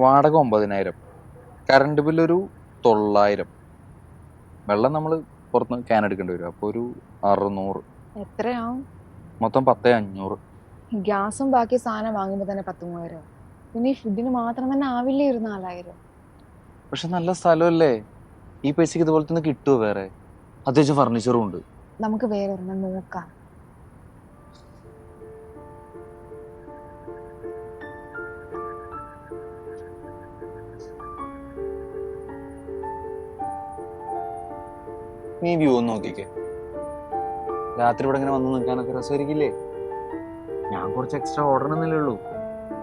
വാടക ഒമ്പതിനായിരം. കറണ്ട് ഒരു തൊള്ളായിരം. വെള്ളം നമ്മൾ പുറത്ത് ക്യാൻ എടുക്കേണ്ടി വരും. അപ്പോൾ ഒരു അറുന്നൂറ്. എത്രയാവും? മൊത്തം പത്തേ അഞ്ഞൂറ്. ഗ്യാസും ബാക്കി സാധനം വാങ്ങുമ്പോൾ തന്നെ പത്ത് മൂവായിരം പിന്നെ ഈ ഫുഡിന് മാത്രം തന്നെ ആവില്ലേ ഒരു നാലായിരം? പക്ഷെ നല്ല സ്ഥലമല്ലേ? ഈ പൈസക്ക് ഇതുപോലെ തന്നെ കിട്ടുമോ വേറെ? അത്യാവശ്യം ഫർണിച്ചറും ഉണ്ട്. നമുക്ക് വേറെ ഒരെണ്ണം നോക്കാം. നീ വ്യൂ ഒന്ന് നോക്കിക്കേ. രാത്രി ഇവിടെ ഇങ്ങനെ വന്ന് നിൽക്കാനൊക്കെ രസമായിരിക്കില്ലേ? ഞാൻ കുറച്ച് എക്സ്ട്രാ ഓർഡർ എന്നല്ലേ ഉള്ളൂ.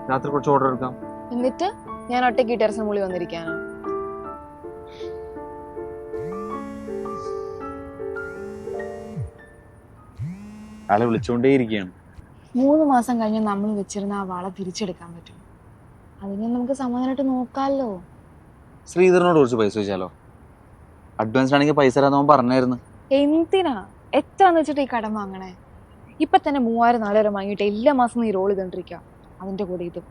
രാത്രി കുറച്ച് ഓർഡർ എടുക്കാം. എന്നിട്ട് ഞാൻ ഒറ്റയ്ക്ക് ടെറസിന് മുകളിൽ വന്നിരിക്കാനോ ആളെ വിളിച്ചുകൊണ്ടേയിരിക്കുകയാണ് മൂന്ന് മാസം കഴിഞ്ഞ് നമ്മൾ വെച്ചിരുന്ന ആ വള തിരിച്ചെടുക്കാൻ പറ്റും. അതിനെ നമുക്ക് സമാധാനമായിട്ട് നോക്കാമല്ലോ ശ്രീധരനോട് കുറച്ച് പൈസ ചോദിച്ചാലോ? അഡ്വാൻസ് ആണെങ്കിൽ പൈസ തരാന്ന് പറഞ്ഞായിരുന്നു. എന്തിനാ? എത്രന്ന് വെച്ചിട്ട് ഈ കടം വാങ്ങണേ? ഇപ്പൊ തന്നെ മൂവായിരം നാലായിരം വാങ്ങിയിട്ട് എല്ലാ മാസം ഈ റോൾ ചെയ്തോണ്ടിരിക്കുക അതിന്റെ കൂടെ ഇതും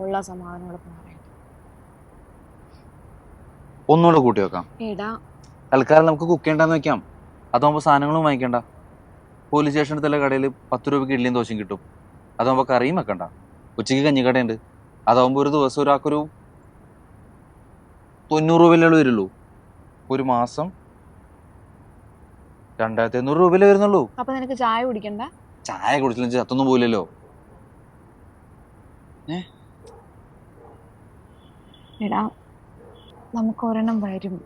ഉള്ള സമാധാനങ്ങളൊക്കെ പറയട്ടെ ഒന്നുകൂടെ കൂട്ടി വെക്കാം. എടാ. തൽക്കാലം നമുക്ക് കുക്ക് ചെയ്യണ്ടെന്ന് വെക്കാം. അതാകുമ്പോൾ സാധനങ്ങളും വാങ്ങിക്കണ്ട. പോലീസ് സ്റ്റേഷൻ അടുത്തുള്ള കടയിൽ പത്ത് രൂപയ്ക്ക് ഇഡ്ഡലിയും ദോശയും കിട്ടും. അതാകുമ്പോൾ കറിയും വെക്കണ്ട. ഉച്ചയ്ക്ക് കഞ്ഞിക്കടയുണ്ട്. അതാകുമ്പോൾ ഒരു ദിവസം ഒരാൾക്കൊരു തൊണ്ണൂറ് രൂപയിലുള്ള വരുള്ളൂ. ഒരു മാസം രണ്ടായിരത്തി അഞ്ഞൂറ് രൂപയിലേ വരുന്നുള്ളൂ. അപ്പൊ നിനക്ക് ചായ കുടിക്കണ്ട? ചായ കുടിച്ചില്ലെങ്കിൽ ചത്തൊന്നും പോയില്ലല്ലോ എടാ നമുക്ക് ഒരെണ്ണം വരും.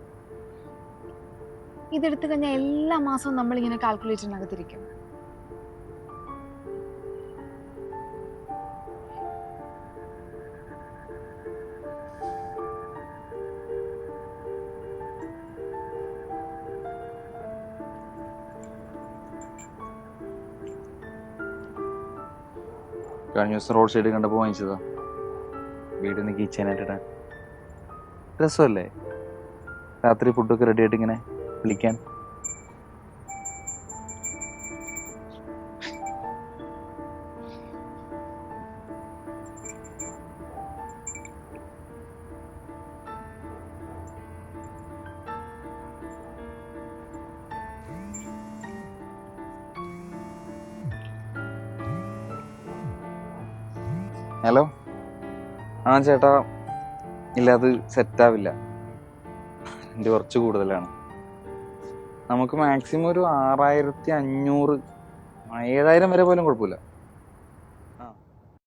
ഇതെടുത്തു കഴിഞ്ഞാൽ എല്ലാ മാസവും നമ്മൾ ഇങ്ങനെ കാൽക്കുലേറ്ററിനകത്തിരിക്കും കഴിഞ്ഞ ദിവസം റോഡ് സൈഡ് കണ്ടപ്പോൾ വാങ്ങിച്ചതാ. വീടിൽ നിന്ന് കിച്ചനായിട്ടിടാൻ രസമല്ലേ? രാത്രി ഫുഡൊക്കെ റെഡി ആയിട്ട് ഇങ്ങനെ വിളിക്കാൻ. ഹലോ? ആ ചേട്ടാ ഇല്ല അത് സെറ്റാവില്ല എന്റെ കുറച്ച് കൂടുതലാണ്. നമുക്ക് മാക്സിമം ഒരു ആറായിരത്തി അഞ്ഞൂറ് ഏഴായിരം വരെ പോലും കുഴപ്പമില്ല.